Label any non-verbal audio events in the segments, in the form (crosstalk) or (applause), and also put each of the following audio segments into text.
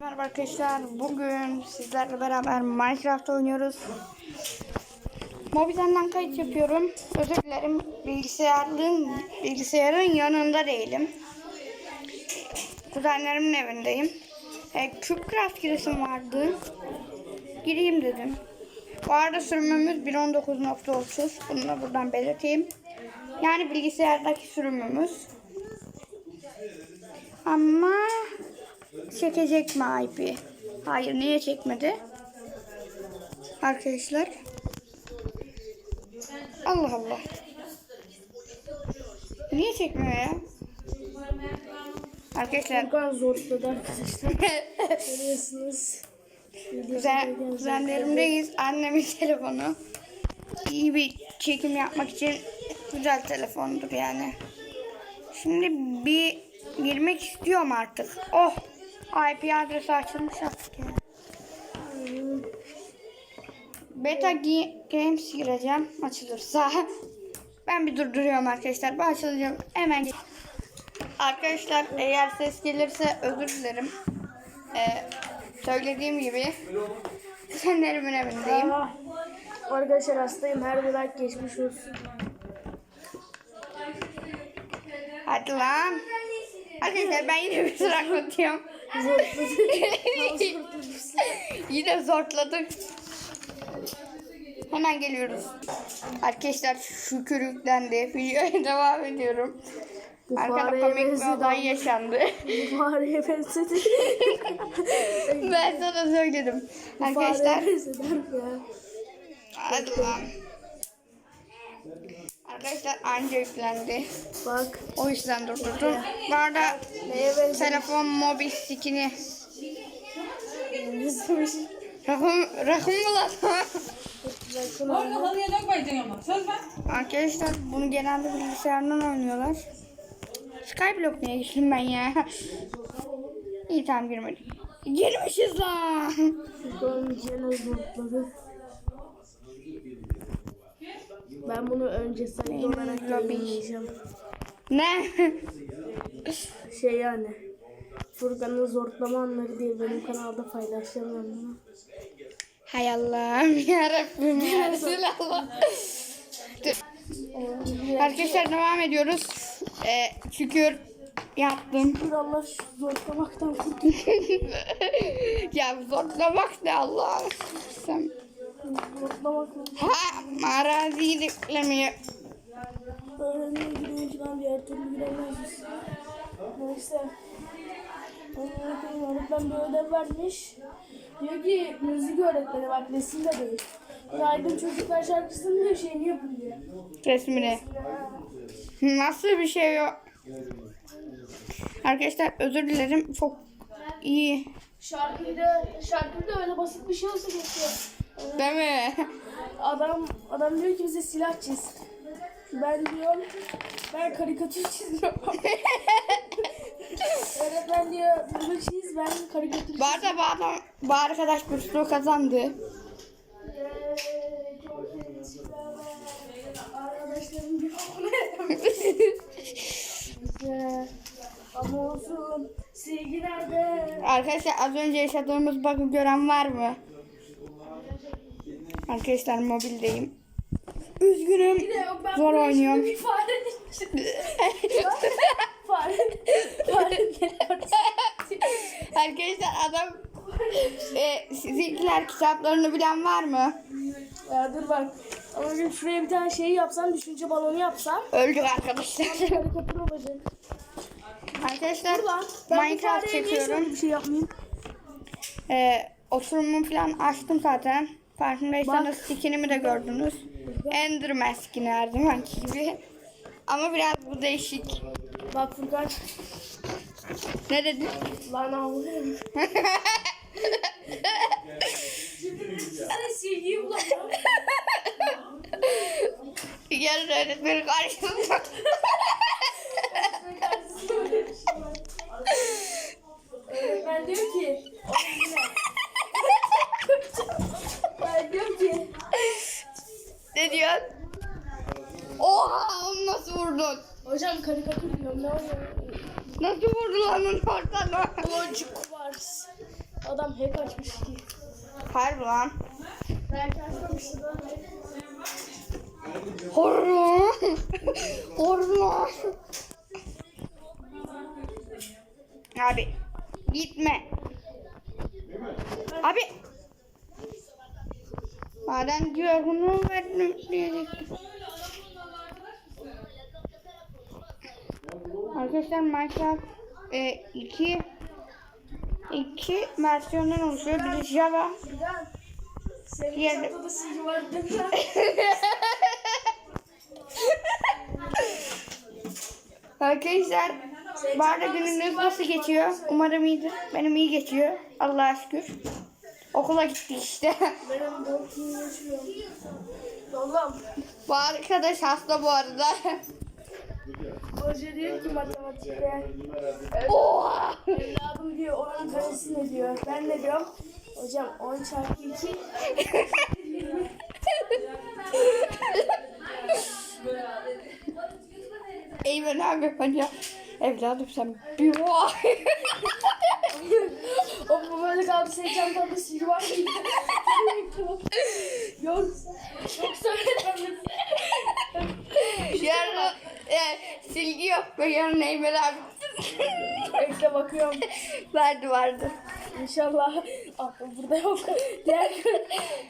Merhaba arkadaşlar. Bugün sizlerle beraber Minecraft oynuyoruz. Mobilden kayıt yapıyorum. Özür dilerim. Bilgisayarın bilgisayarın yanında değilim. Kuzenlerimin evindeyim. E, Cubecraft giresim vardı. Gireyim dedim. Bu arada sürümümüz 1.19.30. Bunu da buradan belirteyim. Yani bilgisayardaki sürümümüz. Ama çekecek mi IP? Hayır niye çekmedi? Arkadaşlar. Allah Allah. Niye çekmiyor ya? Arkadaşlar Furkan zorladı arkadaşlar. Görüyorsunuz. kuzen, kuzenlerimdeyiz. Annemin (laughs) telefonu. İyi bir çekim yapmak için güzel telefondur yani. Şimdi bir girmek istiyorum artık. Oh! IP adresi açılmış artık ya. Beta Games gireceğim açılırsa. (laughs) Ben bir durduruyorum arkadaşlar. Bu açılacağım. Hemen Arkadaşlar eğer ses gelirse özür dilerim. Ee, söylediğim gibi (laughs) kuzenlerimin evindeyim. Aa, arkadaşlar hastayım. Her bir like geçmiş olsun. Hadi lan. Arkadaşlar ben yine bir sıra atıyorum. Yine zorladık. Hemen geliyoruz. Arkadaşlar şükür yüklendi. Videoya devam ediyorum. Arkada fareye komik bir olay yaşandı. Fareye benzedi. (laughs) ben sana söyledim. Arkadaşlar Fareye benzedi ya. hadi lan. Arkadaşlar anca yüklendi. Bak. O yüzden durdurdum. Bu arada telefon mobil skin'i. Rakım, rakım mı lan? Orada halıya dökmeyeceksin ama. Söz ver. Arkadaşlar bunu genelde bilgisayardan oynuyorlar. Skyblock niye geçtim ben ya? İyi tamam girmedik. Girmişiz lan gene zorladı. Ben bunu önce sayı olarak yayınlayacağım. ne? Şey yani. Furkan'ın zorlama anları diye benim kanalda paylaşacağım ben bunu. Hay Allah'ım yarabbim (laughs) ya Resulallah. Dur. Arkadaşlar devam ediyoruz. Ee, şükür yaptım. Bir Allah zorlamaktan (laughs) kurtul. ya zorlamak ne Allah. Sen... Ha araziyi yüklemiyor. Öğrenmeye gidince ben diğer türlü giremezmişim. Neyse. Öğretmen bir ödev vermiş. Diyor ki müzik öğretmeni bak resim de değil. Yaygın Çocuklar şarkısının diyor şeyini yapın diyor. resmini. Nasıl bir şey yok? Arkadaşlar özür dilerim. Çok iyi. Şarkıyda, şarkıda öyle basit bir şey olsa geçiyor. Değil mi? Adam, adam diyor ki bize silah çiz. Ben diyorum, ben karikatür çiziyorum. (laughs) Öğretmen diyor, bunu çiz, ben karikatür Bu arada bu adam, bu arkadaş burslu kazandı. Ama olsun. Sevgi nerede? Arkadaşlar az önce yaşadığımız bug'ı gören var mı? Arkadaşlar mobildeyim. Üzgünüm. Zor oynuyorum. fare Fare. (laughs) Fare. Arkadaşlar adam e, sizinkiler kitaplarını bilen var mı? Ya dur bak. Ama şimdi şuraya bir tane şey yapsam, düşünce balonu yapsam. Öldük arkadaşlar. Karikatür olacak. arkadaşlar Minecraft çekiyorum. bir şey yapmayayım? E, oturumumu falan açtım zaten. Farkındaysanız skinimi de gördünüz. Enderman skini her zamanki gibi. Ama biraz bu değişik. Bak Furkan. Ne dedin? Lan ağlıyorum. (laughs) Gel öğretmenin karşısında. Ben diyor ki Ben diyor ki ne diyorsun? Oha onu nasıl vurdun? Hocam karikatür diyorum ne oluyor? Nasıl vurdun lan onu ortadan? Boncuk var. Adam hack açmış ki. Harbi lan. Horror. Horror. Abi gitme. Abi. Madem diyor bunu verdim diyecektim. Arkadaşlar Minecraft 2 iki versiyondan oluşuyor. Biri Java. Senin Diğer- çantada (laughs) var? Arkadaşlar bu gününüz nasıl geçiyor? Umarım iyidir. Benim iyi geçiyor. Allah'a şükür. Okula gittik işte. Benim. (laughs) Oğlum. bu arkadaş hasta bu arada. (laughs) Hoca diyor ki matematikte. Oha! Evladım diyor onun karesi ne diyor. Ben ne diyorum? Hocam 10 çarpı 2. Eymen abi ya. Evladım sen bir vay. o bu böyle kaldı senin çantada silgi var mıydı? (laughs) Yok. Yoksa öğretmenim. Yarın e, silgi yok be yarın Eymen abi. Bekle bakıyorum. (laughs) vardı vardı. İnşallah. Ah burada yok. Diğer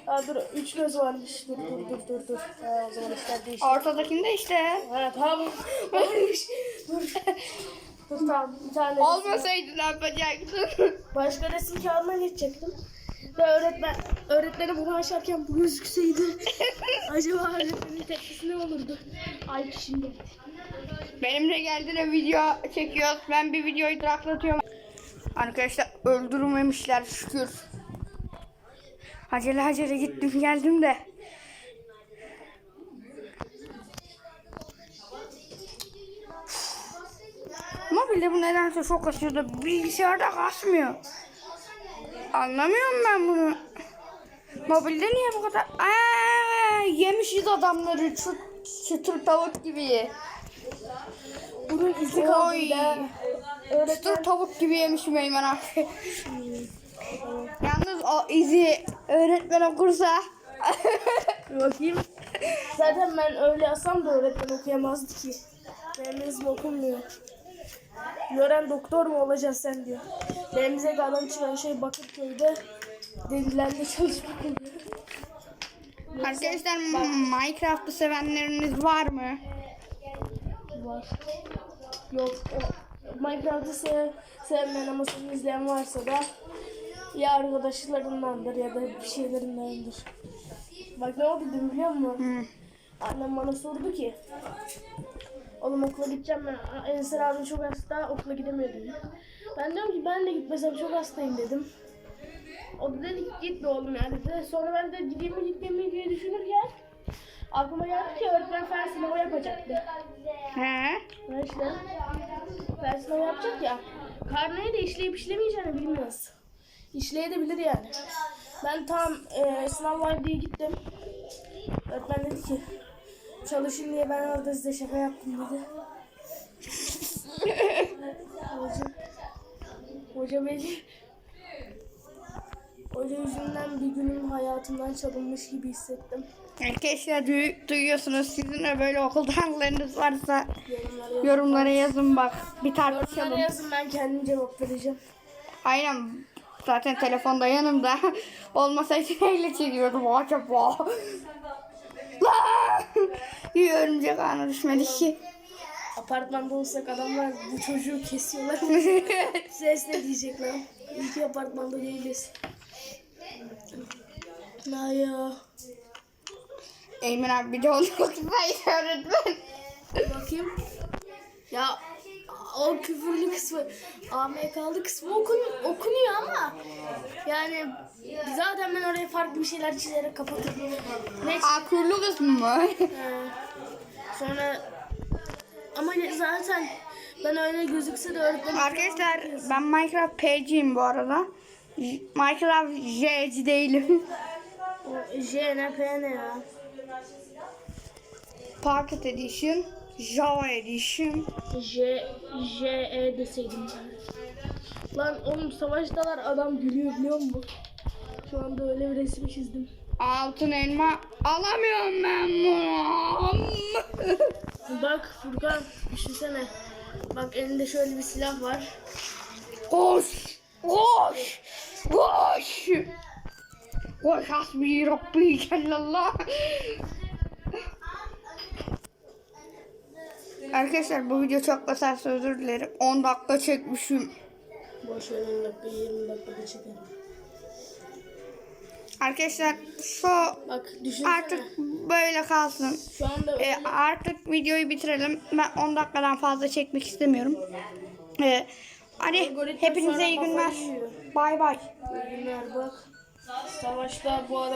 Aa, dur. Üç göz varmış. Dur dur dur dur. dur. Ha, o zaman işler değişti. Ortadakinde işte. Ha tamam. Varmış. Dur. Dur tamam. Bir tane. Olmasaydı ne yapacaktın? (laughs) Başka resim kağıdına geçecektim. Ve öğretmen, öğretmenim bunu açarken bu gözükseydi (laughs) acaba öğretmenin tepkisi ne olurdu? Ay şimdi. Benimle geldiğinde video çekiyoruz. Ben bir videoyu duraklatıyorum. Arkadaşlar öldürmemişler şükür. Acele acele gittim geldim de. Mobilde bu nedense çok kasıyor da bilgisayarda kasmıyor. Anlamıyorum ben bunu. Mobilde niye bu kadar? Aa, yemişiz adamları çı- çıtır tavuk gibi. Bunun izi kaldı Oy. bir de. Öğretmen tavuk gibi yemişim Eymen abi. (laughs) Yalnız o izi öğretmen okursa bakayım. Zaten ben öyle yazsam da öğretmen okuyamazdı ki. Benim okunmuyor. Gören doktor mu olacaksın sen diyor. Bize adam çıkan şey Bakırköy'de denilende çalışmak oluyor. Arkadaşlar Minecraft'ı sevenleriniz var mı? Var. Yok. Minecraft'ı sev, sevmeyen ama seni izleyen varsa da ya arkadaşlarındandır ya da bir şeylerindendir. Bak ne oldu dün biliyor musun? Hı. Annem bana sordu ki Oğlum okula gideceğim ben. Ensar abim çok hasta okula gidemiyor dedi. Ben diyorum ki ben de gitmesem çok hastayım dedim. O da dedi ki gitme oğlum yani dedi. Sonra ben de gideyim mi gitmeyeyim mi diye düşünürken aklıma geldi ki öğretmen fen sınavı yapacaktı. He? Ben işte fen sınavı yapacak ya. Karneyi de işleyip işlemeyeceğini bilmiyoruz. İşleyebilir yani. Ben tam e, sınav var diye gittim. Öğretmen dedi ki çalışın diye ben orada size şaka yaptım dedi. hoca, hoca beni Hoca yüzünden bir günüm hayatımdan çalınmış gibi hissettim. Arkadaşlar duy- duyuyorsunuz sizin de böyle okulda (laughs) anılarınız varsa Yorumlara yazın. yorumlara yazın bak bir Yorumlara tartışalım. yazın ben kendim cevap vereceğim. Aynen zaten telefonda yanımda (laughs) olmasaydı neyle çekiyordum acaba? Bir örümcek ağına düşmedi ki. Apartmanda olsak adamlar bu çocuğu kesiyorlar. (laughs) Ses ne diyecekler? İyi ki apartmanda değiliz. Na ya. Eymen abi bir de onu okusaydı öğretmen. Bakayım. Ya o küfürlü kısmı, AMK'lı kısmı okun, okunuyor ama yani zaten ben oraya farklı bir şeyler çizerek kapatırım. Ne Akurlu kısmı mı? Ee, sonra ama zaten ben öyle gözükse de öğretmenim Arkadaşlar ben Minecraft PC'yim bu arada. Minecraft J'ci değilim. o J ne P ne ya? Pocket Edition, Java Edition. J J E deseydim ben. Lan oğlum savaştalar adam gülüyor biliyor musun? Şu anda öyle bir resim çizdim. Altın elma alamıyorum ben bunu. (laughs) Bak Furkan düşünsene. Bak elinde şöyle bir silah var. Koş. Koş. Koş. Koş hasbi Rabbi cellallah. Arkadaşlar bu video çok kısa özür dilerim. 10 dakika çekmişim. Boş ver 10 dakika 20 dakikada çekerim. Arkadaşlar şu Bak düşünsene. artık böyle kalsın. Şu anda E, artık videoyu bitirelim. Ben 10 dakikadan fazla çekmek istemiyorum. E, hadi hepinize iyi günler. Bay bay. İyi günler bak. Savaşta bu adam